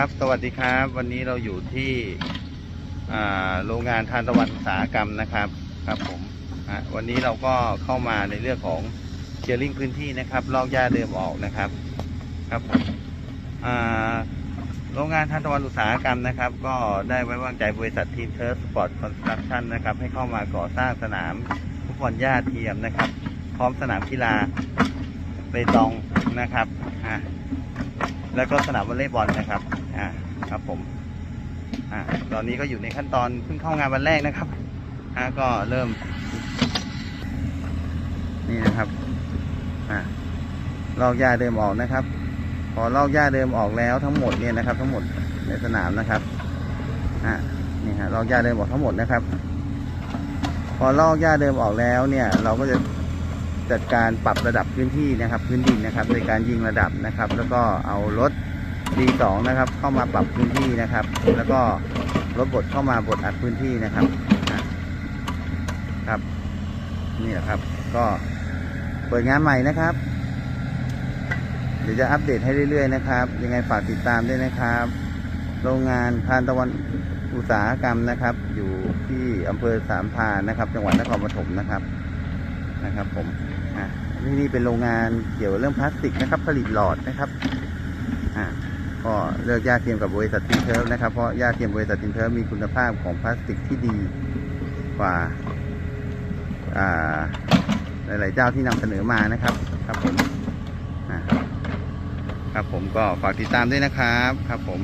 ครับ สวัสดีครับ วันนี้เราอยู่ที่โรงงานทานตะวันอุตสาหกรรมนะครับ ครับผมวันนี้เราก็เข้ามาในเรื่องของเคลียร์ลิงพื้นที่นะครับ ลอกหญ้าเดิมออกนะครับ ครับผมโรงงานทานตะวันอุตสาหกรรมนะครับ ก็ได้ไว้วางใจบริษัททีมเทอร์สปอร์ตคอนสตรักชั่นนะครับ ให้เข้ามาก่อสร้างสนามฟุตบอลหญ้าเทียมนะครับ พร้อมสนามกีฬาเปตองนะครับอะ แล้วก็สนามวอลเลย์บอลนะครับอ่าครับผมอ่าตอนนี้ก็อยู่ในขั้นตอนเพิ่งเข้างานวันแรกนะครับอ่าก็เริ่ม นี่นะครับอ่าลอกหญ้าเดิมออกนะครับ พอลอกหญ้าเดิมออกแล้วทั้งหมดเนี่ยนะครับ ทั้งหมดในสนามนะครับอ่านี่ฮะลอกหญ้าเดิมออกทั้งหมดนะครับ พอลอกหญ้าเดิมออกแล้วเนี่ย เราก็จะ จัดการปรับระดับพื้นที่นะครับ พื้นดินนะครับโดยการยิงระดับนะครับ แล้วก็เอารถ D2 นะครับ เข้ามาปรับพื้นที่นะครับ แล้วก็รถบดเข้ามาบดอัดพื้นที่นะครับครับนี่แหละครับ ก็เปิดงานใหม่นะครับ เดี๋ยวจะอัปเดตให้เรื่อยๆนะครับ ยังไงฝากติดตามด้วยนะครับ โรงงานทานตะวันอุตสาหกรรมนะครับ อยู่ที่อำเภอสามพานนะครับ จังหวัดนครปฐมนะครับ นะครับผมอะที่นี่เป็นโรงงานเกี่ยวเรื่องพลาสติกนะครับ ผลิตหลอดนะครับอะก็เลือกยาเทียมกับบริษัททินเทิร์นะครับ เพราะยาเทียมบริษัททินเทิร์มีคุณภาพของพลาสติกที่ดีกว่าหลาย ๆ เจ้าที่นำเสนอมานะครับครับผมครับผมก็ฝากติดตามด้วยนะครับ ครับผม